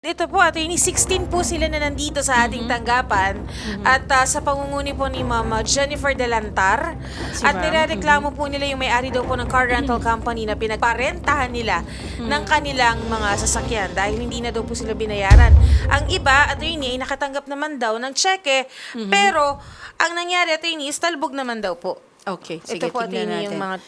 Ito po, attorney, 16 po sila na nandito sa ating tanggapan. At ah, sa pangunguni po ni Mama Jennifer Delantar Si at nirereklamo po nila yung may-ari daw po ng car rental company na pinagparentahan nila ng kanilang mga sasakyan dahil hindi na daw po sila binayaran. Ang iba, attorney, ay nakatanggap naman daw ng cheque. Pero ang nangyari, attorney, is talbog naman daw po. Okay, sige, Ito po, attorney, yung natin.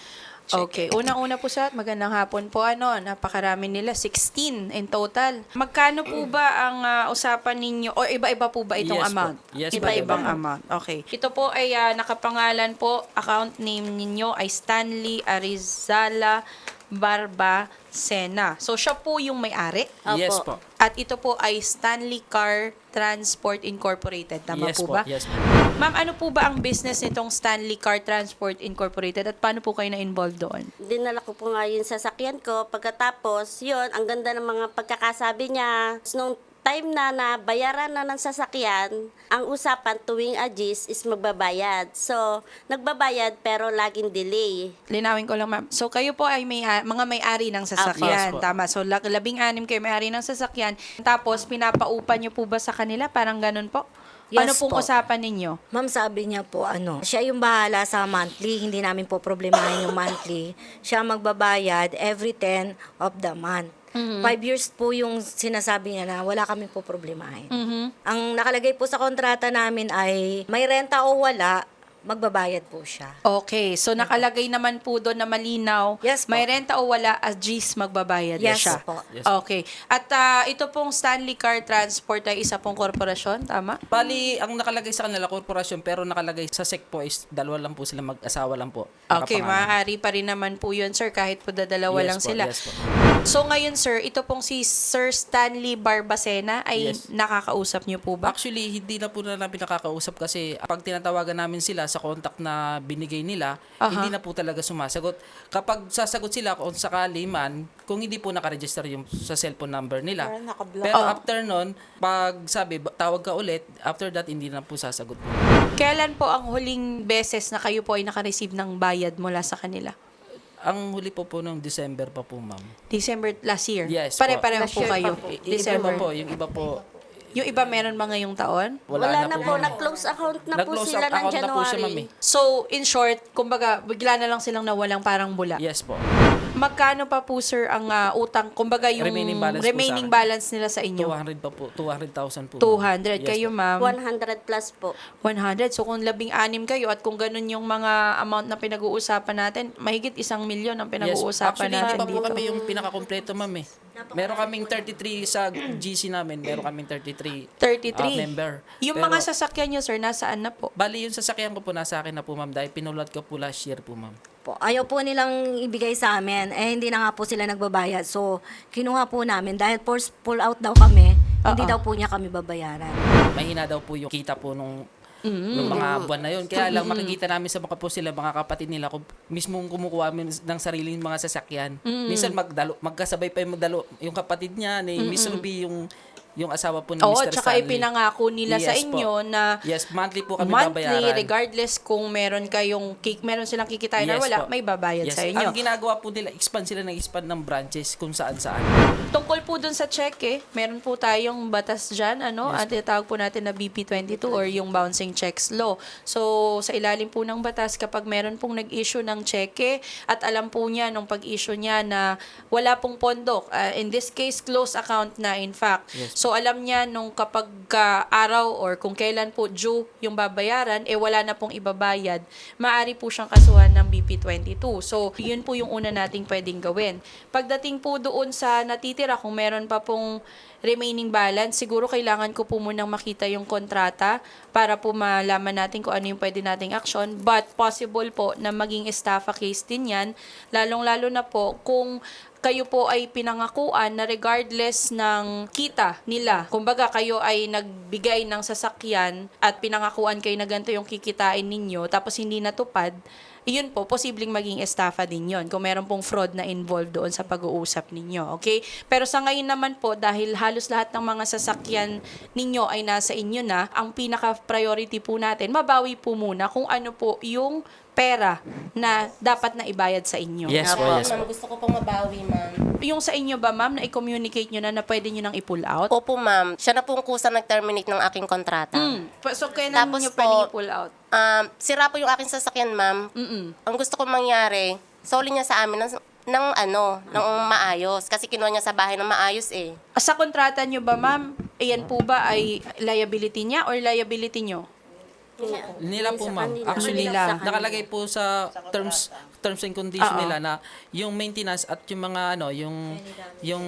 Mga Okay, unang-una po sa magandang hapon po. Ano, napakarami nila, 16 in total. Magkano po ba ang ah, usapan ninyo? O iba-iba po ba itong Yes po. amount? Yes po, Iba-ibang iba. amount. Okay. Ito po ay ah, nakapangalan po, account name ninyo ay Stanley Arizala Barba Sena. So, siya po yung may-ari. Yes po. At ito po ay Stanley Car Transport Incorporated. Tama yes po ba? Yes po. Ma'am, ano po ba ang business nitong Stanley Car Transport Incorporated at paano po kayo na-involved doon? dinala ko po nga yung sasakyan ko. Pagkatapos, yun, ang ganda ng mga pagkakasabi niya. Nung time na na bayaran na ng sasakyan, ang usapan tuwing agis is magbabayad. So, nagbabayad pero laging delay. Linawin ko lang, ma'am. So, kayo po ay may, mga may-ari ng sasakyan. Yes po. Tama. So, lag- labing-anim kayo may-ari ng sasakyan. Tapos, pinapaupa niyo po ba sa kanila? Parang ganun po? Yes ano pong po. usapan ninyo? Ma'am, sabi niya po, ano, siya yung bahala sa monthly. Hindi namin po problemahin yung monthly. Siya magbabayad every 10 of the month. Five years po yung sinasabi niya na wala kami po problemahin. Mhm. Ang nakalagay po sa kontrata namin ay may renta o wala, magbabayad po siya. Okay. So, nakalagay naman po doon na malinaw. Yes po. May renta o wala, as G's magbabayad na Yes siya. po. Yes Okay. At ah, ito pong Stanley Car Transport ay isa pong korporasyon, tama? Bali, ang nakalagay sa kanila, korporasyon, pero nakalagay sa SEC po is dalawa lang po sila mag-asawa lang po. Okay, Nakapangalan. maaari pa rin naman po yun, sir, kahit po dadalawa Yes lang po, sila. yes po. So ngayon, sir, ito pong si Sir Stanley Barbacena ay Yes. nakakausap niyo po ba? Actually, hindi na po na namin nakakausap kasi pag tinatawagan namin sila sa contact na binigay nila, Aha. hindi na po talaga sumasagot. Kapag sasagot sila kung sakali man, kung hindi po nakaregister yung sa cellphone number nila. Parang nakablock. Pero after nun, pag sabi, "Ba- tawag ka ulit, after that, hindi na po sasagot. Kailan po ang huling beses na kayo po ay nakareceive ng bayad mula sa kanila? Ang huli po po ng December pa po, ma'am. December last year? Yes. Pare-pareho Last po year pa kayo. po. I- Iba December. po, yung iba po, Yung iba meron ba ngayong taon? wala, Wala, na, na, po. po, ma'am. nag-close account na po Nag-close sila ng account na po siya, ma'am, January. eh. So, in short, kumbaga, bigla na lang silang nawalang parang bula. Yes po. Magkano pa po, sir, ang ah, utang? Kumbaga, yung Remaining balance po remaining sa akin. balance nila sa inyo? 200 pa po. 200,000 po. 200. Yes kayo, po. ma'am? 100 plus po. 100. So, kung labing-anim kayo at kung ganun yung mga amount na pinag-uusapan natin, mahigit isang milyon ang Yes. pinag-uusapan Actually, natin hindi pa po dito. kami yung pinakakompleto, ma'am eh. Meron kaming 33 sa GC namin. Meron kaming 33 33. ah, member. Yung Pero, mga sasakyan nyo, sir, nasaan na po? Bali, yung sasakyan ko po nasa akin na po, ma'am. Dahil pinulat ko po last year po, ma'am. Po, ayaw po nilang ibigay sa amin. Eh, hindi na nga po sila nagbabayad. So, kinuha po namin. Dahil force pull out daw kami, hindi Oo. daw po niya kami babayaran. Mahina daw po yung kita po nung Mm-hmm. nung mga buwan na yun. Kaya lang makikita namin sa mga po sila, mga kapatid nila, kung mismong kumukuha min- ng sariling mga sasakyan. Mm-hmm. Minsan magdalo, magkasabay pa yung magdalo. Yung kapatid niya, ni Miss Ruby, yung yung asawa po ni Oo, Mr. tsaka Stanley. ipinangako nila sa Yes po. inyo na Yes, monthly po kami monthly, babayaran. regardless kung meron kayong, kik- meron silang kikitain or Yes wala, po. may babayad Yes. sa inyo. Ang ginagawa po nila, expand sila ng expand ng branches kung saan saan. Tungkol po dun sa cheque, meron po tayong batas dyan, ano, Yes ang tinatawag po natin na BP22 or yung bouncing checks law. So, sa ilalim po ng batas, kapag meron pong nag-issue ng cheque at alam po niya nung pag-issue niya na wala pong pondo, uh, in this case, close account na in fact. Yes. So, alam niya nung kapag ka araw or kung kailan po due yung babayaran, eh wala na pong ibabayad, maaari po siyang kasuhan ng BP22. So, yun po yung una nating pwedeng gawin. Pagdating po doon sa natitira, kung meron pa pong remaining balance, siguro kailangan ko po munang makita yung kontrata para po malaman natin kung ano yung pwede nating action. But possible po na maging estafa case din yan, lalong-lalo na po kung kayo po ay pinangakuan na regardless ng kita nila. Kumbaga, kayo ay nagbigay ng sasakyan at pinangakuan kayo na ganito yung kikitain ninyo tapos hindi natupad, yun po, posibleng maging estafa din yon kung meron pong fraud na involved doon sa pag-uusap ninyo. Okay? Pero sa ngayon naman po, dahil halos lahat ng mga sasakyan ninyo ay nasa inyo na, ang pinaka-priority po natin, mabawi po muna kung ano po yung pera na dapat na ibayad sa inyo. Yes po, yes ma'am, po. gusto ko pong mabawi, ma'am. yung sa inyo ba, ma'am, na i-communicate nyo na na pwede nyo nang i-pull out? Opo, ma'am. Siya na po ang kusa nag-terminate ng aking kontrata. Mm. Pa- So, kailan Tapos nyo po, pwede i-pull out? Um, sira po yung aking sasakyan, ma'am. Mm-mm. Ang gusto ko mangyari, soli niya sa amin ng, ng ano, ng maayos. Kasi kinuha niya sa bahay ng maayos eh. Sa kontrata nyo ba, ma'am, ayan po ba ay liability niya or liability nyo? Nila po ma'am. Actually, Kanila. nakalagay po sa terms terms and condition Oo. nila na yung maintenance at yung mga ano, yung yung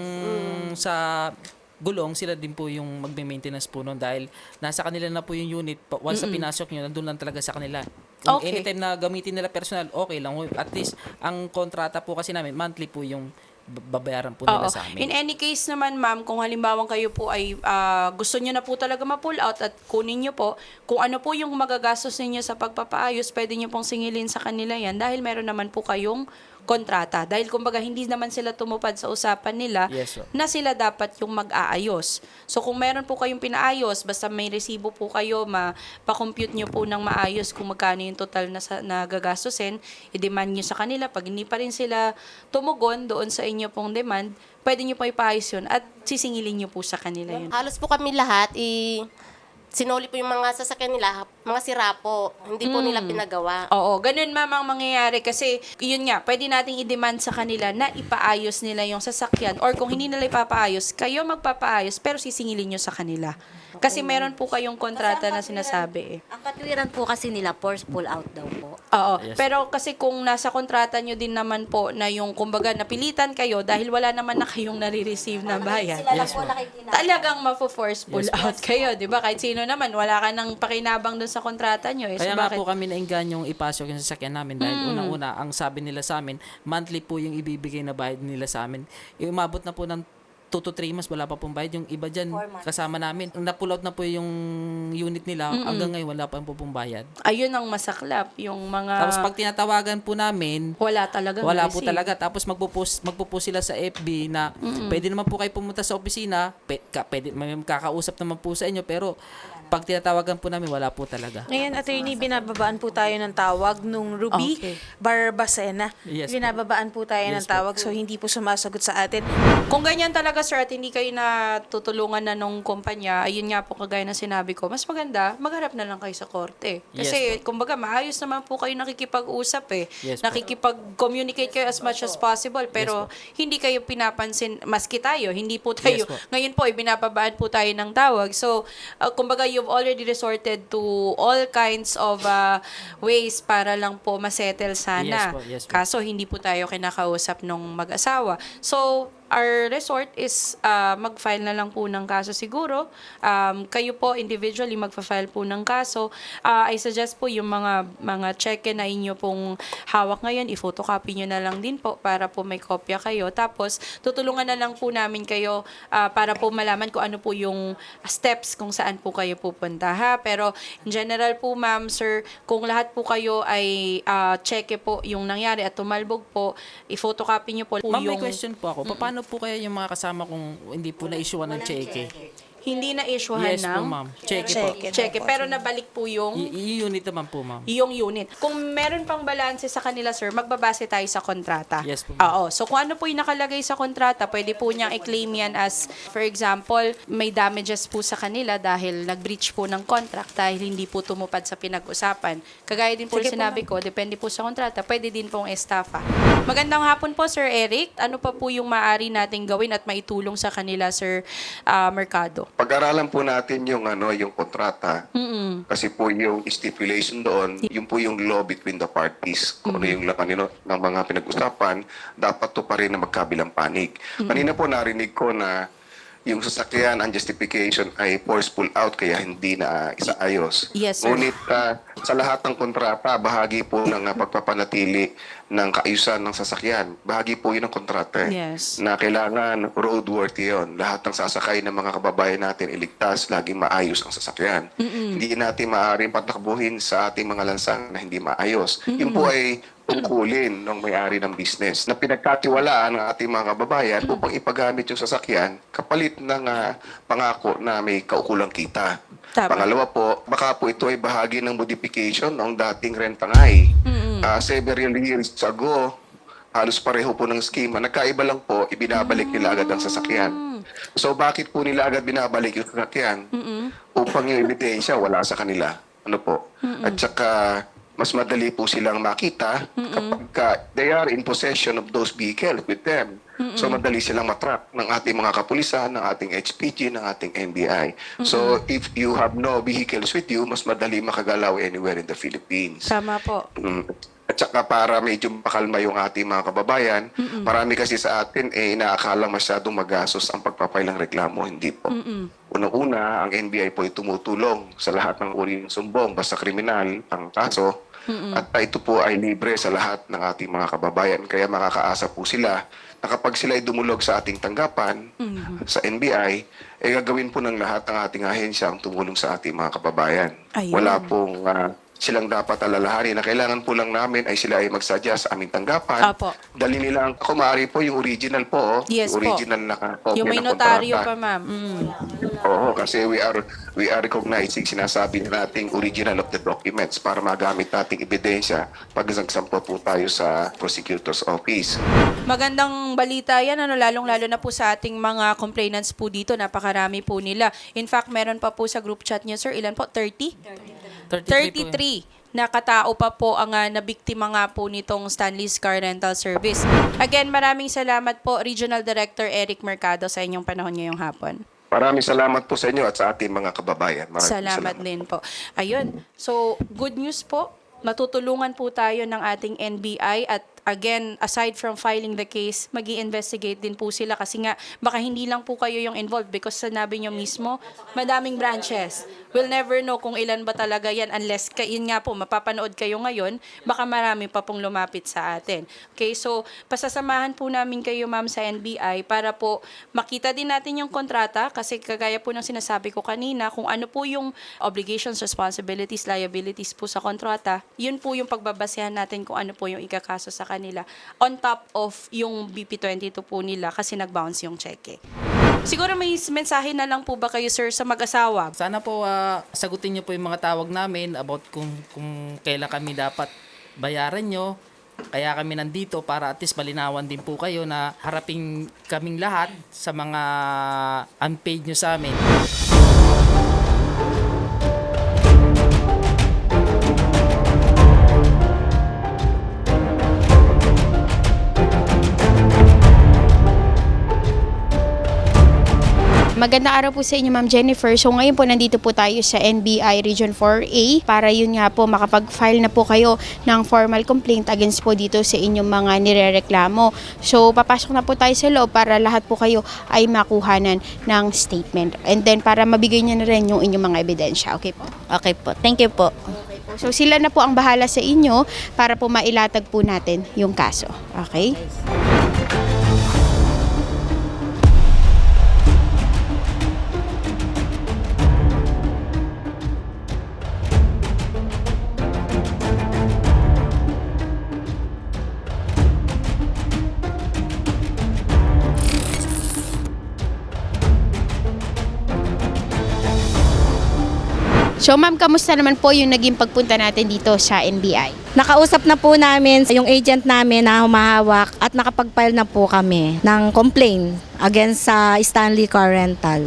sa gulong sila din po yung magme-maintenance po noon dahil nasa kanila na po yung unit Pa- once na pinasok nyo nandun lang talaga sa kanila kung Okay. anytime na gamitin nila personal okay lang at least ang kontrata po kasi namin monthly po yung babayaran po nila Oo. sa In amin any case naman, ma'am, kung halimbawa kayo po ay ah, gusto nyo na po talaga ma-pull out at kunin nyo po, kung ano po yung magagastos ninyo sa pagpapaayos, pwede nyo pong singilin sa kanila yan dahil meron naman po kayong kontrata. Dahil kumbaga hindi naman sila tumupad sa usapan nila Yes, na sila dapat yung mag-aayos. So kung meron po kayong pinaayos, basta may resibo po kayo, ma-compute nyo po ng maayos kung magkano yung total na, sa, na gagastusin, i-demand nyo sa kanila. Pag hindi pa rin sila tumugon doon sa inyo pong demand, pwede nyo po ipaayos yun at sisingilin nyo po sa kanila yun. Halos po kami lahat, i sinoli po yung mga sasakyan nila, mga sira po. Hindi po nila pinagawa. Oo, ganun ma'am ang mangyayari kasi yun nga, pwede nating i-demand sa kanila na ipaayos nila yung sasakyan or kung hindi nila ipapaayos, kayo magpapaayos pero sisingilin nyo sa kanila. Kasi meron po kayong kontrata na sinasabi eh. Ang katwiran po kasi nila, forceful out daw po. Oo. Yes. Pero kasi kung nasa kontrata nyo din naman po na yung kumbaga napilitan kayo dahil wala naman na kayong nare-receive na bayad. Yes, po. Talagang mafo-forceful Yes, po. out kayo, 'di ba? Kahit sino naman wala ka nang pakinabang doon sa kontrata nyo eh. So, Kaya nga bakit- po kami naingan yung ipasok yung sasakyan namin dahil unang-una, ang sabi nila sa amin, monthly po yung ibibigay na bayad nila sa amin. Yung umabot na po ng 2 to 3 months, wala pa pong bayad. Yung iba dyan, kasama namin. Na-pull out na po yung unit nila, hanggang ngayon wala pa po pong bayad. Ayun ang masaklap, yung mga Tapos pag tinatawagan po namin, wala talaga wala po talaga. Tapos magpo-post, magpo-post sila sa FB na pwede naman po kayo pumunta sa opisina, pe, ka, pwede, may kakausap naman po sa inyo, pero pag tinatawagan po namin, wala po talaga. Ngayon, attorney, binababaan po tayo ng tawag nung Ruby Okay. Barbacena. Yes po. binababaan po tayo ng Yes po. tawag, so hindi po sumasagot sa atin. Kung ganyan talaga sir at hindi kayo natutulungan na nung kumpanya, ayun nga po kagaya na sinabi ko, mas maganda, magharap na lang kayo sa korte. Kasi kumbaga maayos naman po kayo nakikipag-usap eh. Yes po. Nakikipag-communicate kayo as much as possible pero hindi kayo pinapansin, maski tayo, hindi po tayo. Yes po. Ngayon po, ibinababaan po tayo ng tawag. So, uh, kumbaga you've already resorted to all kinds of uh, ways para lang po masettle sana. Yes po, yes po. Kaso hindi po tayo kinakausap nung mag-asawa. So, our resort is uh, mag-file na lang po ng kaso siguro. Um, kayo po individually magfa-file po ng kaso. Uh, I suggest po yung mga mga cheque na inyo pong hawak ngayon, i-photocopy nyo na lang din po para po may kopya kayo. Tapos, tutulungan na lang po namin kayo uh, para po malaman kung ano po yung steps kung saan po kayo pupunta ha. Pero in general po ma'am, sir, kung lahat po kayo ay uh, cheque po yung nangyari at tumalbog po, i-photocopy nyo po Ma'am, may yung question po ako. Paano po kaya yung mga kasama kung hindi po na-issue ng cheque? Hindi na issuehan Yes ng po, ma'am. Cheque po. Cheque. cheque. Pero nabalik po yung Y- yung unit naman po, ma'am. yung unit. Kung meron pang balanse sa kanila, sir, magbabase tayo sa kontrata. Yes po. Oo. So, kung ano po yung nakalagay sa kontrata, pwede po niyang i-claim yan as, for example, may damages po sa kanila dahil nag-breach po ng contract dahil hindi po tumupad sa pinag-usapan. Kagaya din po Sige po, sinabi ko, depende po sa kontrata, pwede din pong estafa. Magandang hapon po, Sir Eric. Ano pa po yung maaari nating gawin at maitulong sa kanila, Sir ah, Mercado? Pag-aralan po natin yung ano, yung kontrata. Mm-mm. Kasi po yung stipulation doon, yung po yung law between the parties. Kung ano yung laman nino- ng mga pinag-usapan, dapat to pa rin na magkabilang panig. Kanina po narinig ko na yung sasakyan, ang justification ay forceful out kaya hindi na isaayos. Yes, sir. Ngunit ah, sa lahat ng kontrata, bahagi po ng ah, pagpapanatili ng kaayusan ng sasakyan. Bahagi po yun ng kontrata. eh Yes. na kailangan roadworthy yon. Lahat ng sasakay ng mga kababayan natin iligtas, laging maayos ang sasakyan. Hindi natin maaaring patakbuhin sa ating mga lansangan na hindi maayos. Yun po ay tungkulin ng may-ari ng business na pinagkatiwalaan ng ating mga kababayan upang ipagamit yung sasakyan kapalit ng ah, pangako na may kaukulang kita. Tama. Pangalawa po, baka po ito ay bahagi ng modification ng dating rentangay. Uh, several years ago, halos pareho po ng schema. Nagkaiba lang po, ibinabalik nila agad ang sasakyan. So bakit po nila agad binabalik yung sasakyan? Upang yung ebidensya wala sa kanila. Ano po? At saka mas madali po silang makita kapag ka they are in possession of those vehicles with them. So madali silang matrap ng ating mga kapulisan, ng ating HPG, ng ating NBI. So if you have no vehicles with you, mas madali makagalaw anywhere in the Philippines. Tama po. Mm. At saka para medyo makalma yung ating mga kababayan, marami kasi sa atin eh inaakala masyadong magastos ang pagpapay ng reklamo. Hindi po. Unang-una, ang NBI po ay tumutulong sa lahat ng uri ng sumbong, basta kriminal, ang kaso. At ito po ay libre sa lahat ng ating mga kababayan. Kaya makakaasa po sila na kapag sila ay dumulog sa ating tanggapan, sa NBI, eh gagawin po ng lahat ng ating ahensya ang tumulong sa ating mga kababayan. Ayun. Wala pong ah, silang dapat alalahanin na kailangan po lang namin ay sila ay magsadya sa aming tanggapan. Apo. Dali nila ang, ako maaari po yung original po, oh. Yes yung po. original na copy Yung may ng notaryo kontrata. pa, ma'am. Mm. Oo, kasi we are we are recognizing sinasabi nating original of the documents para magamit nating ebidensya pag nagsampo po tayo sa prosecutor's office. Magandang balita yan, ano, lalong-lalo na po sa ating mga complainants po dito. Napakarami po nila. In fact, meron pa po sa group chat niyo, sir. Ilan po? 30? 33 po yun. 33 na katao pa po ang uh, nabiktima nga po nitong Stanley's Car Rental Service. Again, maraming salamat po Regional Director Eric Mercado sa inyong panahon ngayong hapon. Maraming salamat po sa inyo at sa ating mga kababayan. Maraming Salamat din po. Ayun. So, good news po. Natutulungan po tayo ng ating NBI at again, aside from filing the case, mag investigate din po sila kasi nga baka hindi lang po kayo yung involved because sanabi nyo mismo, madaming branches. We'll never know kung ilan ba talaga yan unless, ka- yun nga po, mapapanood kayo ngayon, baka marami pa pong lumapit sa atin. Okay, so pasasamahan po namin kayo ma'am sa NBI para po makita din natin yung kontrata kasi kagaya po ng sinasabi ko kanina, kung ano po yung obligations, responsibilities, liabilities po sa kontrata, yun po yung pagbabasehan natin kung ano po yung ikakaso sa kanila on top of yung BP22 po nila kasi nag-bounce yung cheque. Siguro may mensahe na lang po ba kayo sir sa mag-asawa? Sana po ah, sagutin niyo po yung mga tawag namin about kung kung kailan kami dapat bayaran nyo. Kaya kami nandito para at least malinawan din po kayo na harapin kaming lahat sa mga unpaid nyo sa amin. Magandang araw po sa inyo, Ma'am Jennifer. So ngayon po nandito po tayo sa NBI Region 4A para yun nga po makapag-file na po kayo ng formal complaint against po dito sa inyong mga nirereklamo. So papasok na po tayo sa loob para lahat po kayo ay makuhanan ng statement. And then para mabigay niyo na rin yung inyong mga ebidensya. Okay po? Okay po. Thank you po. So sila na po ang bahala sa inyo para po mailatag po natin yung kaso. Okay? So ma'am, kamusta naman po yung naging pagpunta natin dito sa NBI? Nakausap na po namin yung agent namin na humahawak at nakapag-file na po kami ng complaint against sa Stanley Car Rental.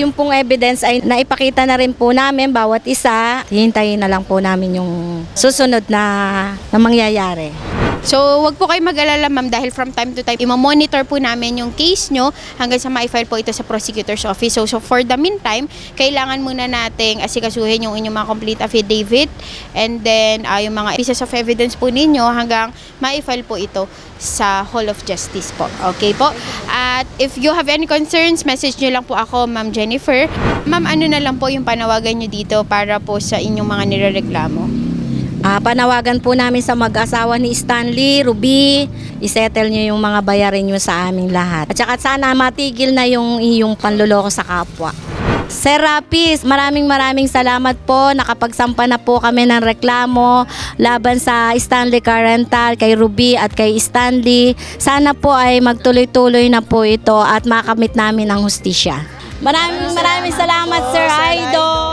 Yung pong evidence ay naipakita na rin po namin bawat isa. Hihintayin na lang po namin yung susunod na, na mangyayari. So, wag po kayo mag-alala ma'am dahil from time to time, imamonitor po namin yung case nyo hanggang sa ma-file po ito sa prosecutor's office. So, so for the meantime, kailangan muna nating asikasuhin yung inyong mga complete affidavit and then ah, yung mga pieces of evidence po ninyo hanggang ma-file po ito sa Hall of Justice po. Okay po? At if you have any concerns, message nyo lang po ako, Ma'am Jennifer. Ma'am, ano na lang po yung panawagan nyo dito para po sa inyong mga nirereklamo? Ah, panawagan po namin sa mag-asawa ni Stanley, Ruby, isettle nyo yung mga bayarin nyo sa aming lahat. At saka sana matigil na yung iyong panluloko sa kapwa. Sir Rapis, maraming maraming salamat po. Nakapagsampa na po kami ng reklamo laban sa Stanley Car Rental, kay Ruby at kay Stanley. Sana po ay magtuloy-tuloy na po ito at makamit namin ang hustisya. Maraming maraming salamat, Sir Idol!